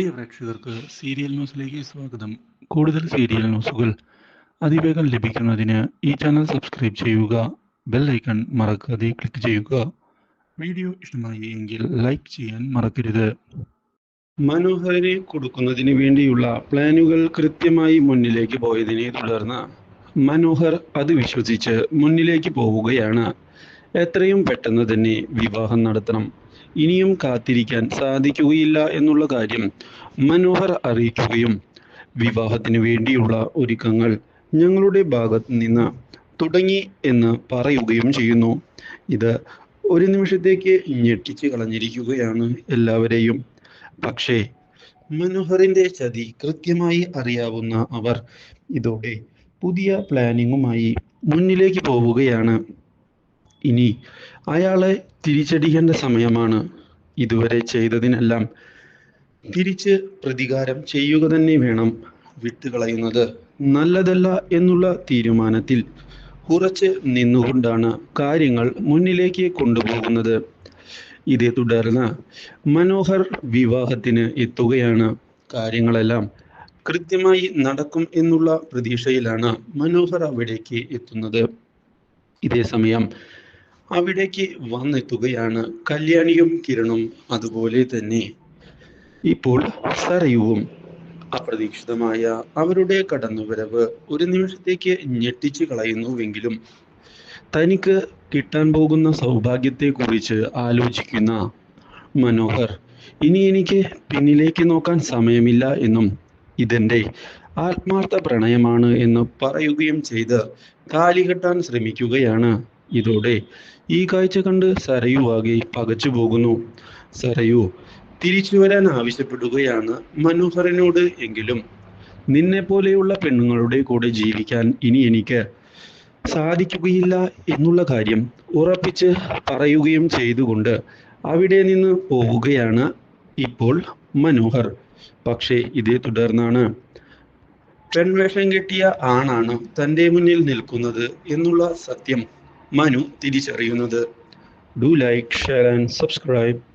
പ്രിയ പ്രേക്ഷകർക്ക് സീരിയൽ ന്യൂസിലേക്ക് സ്വാഗതം. കൂടുതൽ സീരിയൽ ന്യൂസുകൾ അതിവേഗം ലഭിക്കുന്നതിന് ഈ ചാനൽ സബ്സ്ക്രൈബ് ചെയ്യുക ബെൽ ഐക്കൺ മറക്കാതെ ക്ലിക്ക് ചെയ്യുക. വീഡിയോ ഇഷ്ടമായി എങ്കിൽ ലൈക്ക് ചെയ്യാൻ മറക്കരുത്. മനോഹരനെ കൊടുക്കുന്നതിന് വേണ്ടിയുള്ള പ്ലാനുകൾ കൃത്യമായി മുന്നിലേക്ക് പോയതിനെ തുടർന്ന് മനോഹർ അത് വിശ്വസിച്ച് മുന്നിലേക്ക് പോവുകയാണ്. എത്രയും പെട്ടെന്ന് തന്നെ വിവാഹം നടത്തണം. ഇനിയും കാത്തിരിക്കാൻ സാധിക്കുകയില്ല എന്നുള്ള കാര്യം മനോഹർ അറിയിക്കുകയും വിവാഹത്തിന് വേണ്ടിയുള്ള ഒരുക്കങ്ങൾ ഞങ്ങളുടെ ഭാഗത്ത് നിന്ന് തുടങ്ങി എന്ന് പറയുകയും ചെയ്യുന്നു. ഇത് ഒരു നിമിഷത്തേക്ക് ഞെട്ടിച്ച് കളഞ്ഞിരിക്കുകയാണ് എല്ലാവരെയും. പക്ഷേ മനോഹറിന്റെ ചതി കൃത്യമായി അറിയാവുന്ന അവർ ഇതോടെ പുതിയ പ്ലാനിങ്ങുമായി മുന്നിലേക്ക് പോവുകയാണ്. ഇനി അയാളെ തിരിച്ചടിക്കേണ്ട സമയമാണ് ഇതുവരെ ചെയ്തതിനെല്ലാം തിരിച്ച് പ്രതികാരം ചെയ്യുക തന്നെ വേണം വിട്ടുകളയുന്നത്. നല്ലതല്ല എന്നുള്ള തീരുമാനത്തിൽ ഉറച്ച് നിന്നുകൊണ്ടാണ് കാര്യങ്ങൾ മുന്നിലേക്ക് കൊണ്ടുപോകുന്നത്. ഇതേ തുടർന്ന് മനോഹർ വിവാഹത്തിന് എത്തുകയാണ്. കാര്യങ്ങളെല്ലാം കൃത്യമായി നടക്കും എന്നുള്ള പ്രതീക്ഷയിലാണ് മനോഹർ അവിടേക്ക് എത്തുന്നത്. ഇതേ സമയം അവിടേക്ക് വന്നെത്തുകയാണ് കല്യാണിയും കിരണും അതുപോലെ തന്നെ. ഇപ്പോൾ സരയുവും അപ്രതീക്ഷിതമായ അവരുടെ കടന്നുവരവ് ഒരു നിമിഷത്തേക്ക് ഞെട്ടിച്ചു കളയുന്നുവെങ്കിലും തനിക്ക് കിട്ടാൻ പോകുന്ന സൗഭാഗ്യത്തെക്കുറിച്ച് ആലോചിക്കുന്ന മനോഹർ ഇനി എനിക്ക് പിന്നിലേക്ക് നോക്കാൻ സമയമില്ല എന്നും ഇതെന്റെ ആത്മാർത്ഥ പ്രണയമാണ് എന്ന് പറയുകയും ചെയ്ത് കാലി കെട്ടാൻ ശ്രമിക്കുകയാണ്. ഇതോടെ ഈ കാഴ്ച കണ്ട് സരയു ആകെ പകച്ചു പോകുന്നു. സരയു തിരിച്ചു വരാൻ ആവശ്യപ്പെടുകയാണ് മനോഹരനോട് എങ്കിലും. നിന്നെ പോലെയുള്ള പെണ്ണുങ്ങളുടെ കൂടെ ജീവിക്കാൻ ഇനി എനിക്ക് സാധിക്കുകയില്ല എന്നുള്ള കാര്യം ഉറപ്പിച്ച് പറയുകയും ചെയ്തുകൊണ്ട് അവിടെ നിന്ന് പോവുകയാണ് ഇപ്പോൾ മനോഹർ. പക്ഷേ ഇതേ തുടർന്നാണ്. പെൺവേഷം കെട്ടിയ ആണാണ് തന്റെ മുന്നിൽ നിൽക്കുന്നത് എന്നുള്ള സത്യം. മനു തിരിച്ചറിയുന്നത്. Do like share and subscribe